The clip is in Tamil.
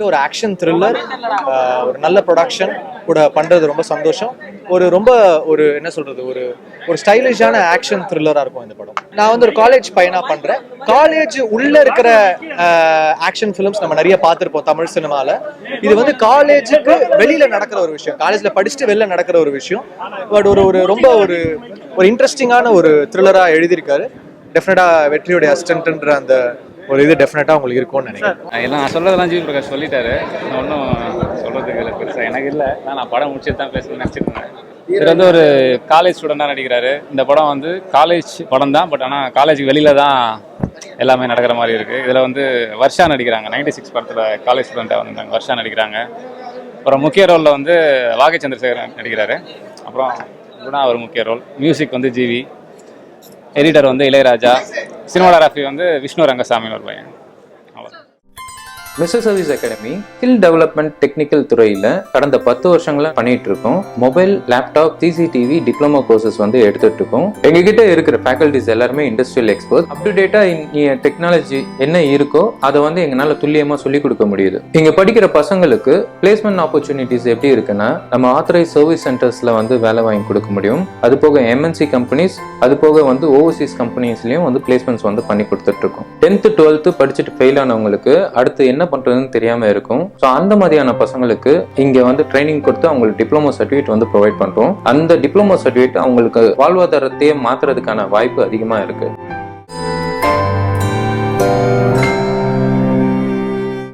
ஸ்கிரிப்ட் ஒரு ஆக்ஷன் த்ரில்லர் ஒரு நல்ல ப்ரொடக்ஷன் கூட பண்ணுறது ரொம்ப சந்தோஷம். ஒரு ரொம்ப ஒரு என்ன சொல்கிறது ஒரு ஒரு ஸ்டைலிஷான ஆக்ஷன் த்ரில்லராக இருக்கும் இந்த படம். நான் வந்து ஒரு காலேஜ் பையனாக பண்ணுறேன் காலேஜ் உள்ளே இருக்கிற ஆக்ஷன் ஃபிலிம்ஸ் நம்ம நிறைய பார்த்துருப்போம் தமிழ் சினிமாவில் இது வந்து காலேஜுக்கு வெளியில் நடக்கிற ஒரு விஷயம். காலேஜில் படிச்சுட்டு வெளில நடக்கிற ஒரு விஷயம். பட் ஒரு ஒரு ரொம்ப ஒரு ஒரு இன்ட்ரெஸ்டிங்கான ஒரு த்ரில்லராக எழுதியிருக்காரு. டெஃபினட்டாக வெற்றியுடைய அசிஸ்டன்ட்ன்ற அந்த ஒரு இது டெஃபினட்டாக உங்களுக்கு இருக்கும்னு நினைக்கிறேன். எல்லாம் நான் சொல்றதெல்லாம் ஜிவி பிரகாஷ் சொல்லிட்டாரு. நான் ஒன்றும் சொல்றதுக்கு இல்லை பெருசாக எனக்கு இல்லை. நான் நான் படம் முடிச்சுட்டு தான் பேசணும்னு நினச்சிட்டு இருந்தேன். இவர் வந்து ஒரு காலேஜ் ஸ்டூடெண்டாக நடிக்கிறாரு. இந்த படம் வந்து காலேஜ் படம் தான் பட் ஆனால் காலேஜுக்கு வெளியில தான் எல்லாமே நடக்கிற மாதிரி இருக்கு. இதில் வந்து வர்ஷா நடிக்கிறாங்க. நைன்டி சிக்ஸ் படத்தில் காலேஜ் ஸ்டூடெண்ட்டாக வந்திருந்தாங்க வர்ஷா நடிக்கிறாங்க. அப்புறம் முக்கிய ரோலில் வந்து வாகை சந்திரசேகரன் நடிக்கிறாரு. அப்புறம் குணா ஒரு முக்கிய ரோல் மியூசிக் வந்து ஜிவி. எடிட்டர் வந்து இளையராஜா. சினிமாடோகிராஃபி வந்து விஷ்ணு ரங்கசாமின்னு ஒரு பையன். Mister service academy skill development technical துறையில் கடந்த பத்து வருஷங்களாக பண்ணிட்டு இருக்கோம் mobile laptop CCTV diploma courses வந்து எடுத்துட்டு இருக்கோம் எங்ககிட்ட இருக்கிற ஃபேக்கல்டிஸ் எல்லாருமே industrial expert up to data technology என்ன இருக்கோ அதை வந்து எங்களால் துல்லியமா சொல்லி கொடுக்க முடியுது. இங்க படிக்கிற பசங்களுக்கு பிளேஸ்மெண்ட் ஆப்பர்ச்சுனிட்டிஸ் எப்படி இருக்குன்னா நம்ம ஆத்தரைஸ் சர்வீஸ் சென்டர்ஸ்ல வந்து வேலை வாங்கி கொடுக்க முடியும். அது போக எம்என்சி கம்பெனிஸ் அது போக வந்து ஓவர்சீஸ் கம்பெனிஸ்லயும் வந்து பிளேஸ்மெண்ட்ஸ் வந்து பண்ணி கொடுத்துட்டு இருக்கோம் டென்த்து டுவெல்த்து படிச்சுட்டு ஃபெயில் ஆனவங்களுக்கு அடுத்து என்ன பண்றதுன்னு தெரியாம இருக்கும். ஸோ அந்த மாதிரியான பசங்களுக்கு இங்க வந்து ட்ரைனிங் கொடுத்து அவங்களுக்கு டிப்ளமோ சர்டிஃபிகேட் வந்து ப்ரொவைட் பண்றோம். அந்த டிப்ளமோ சர்டிஃபிகேட் அவங்களுக்கு வாழ்வாதாரத்தையே மாத்துறதுக்கான வாய்ப்பு அதிகமா இருக்கு.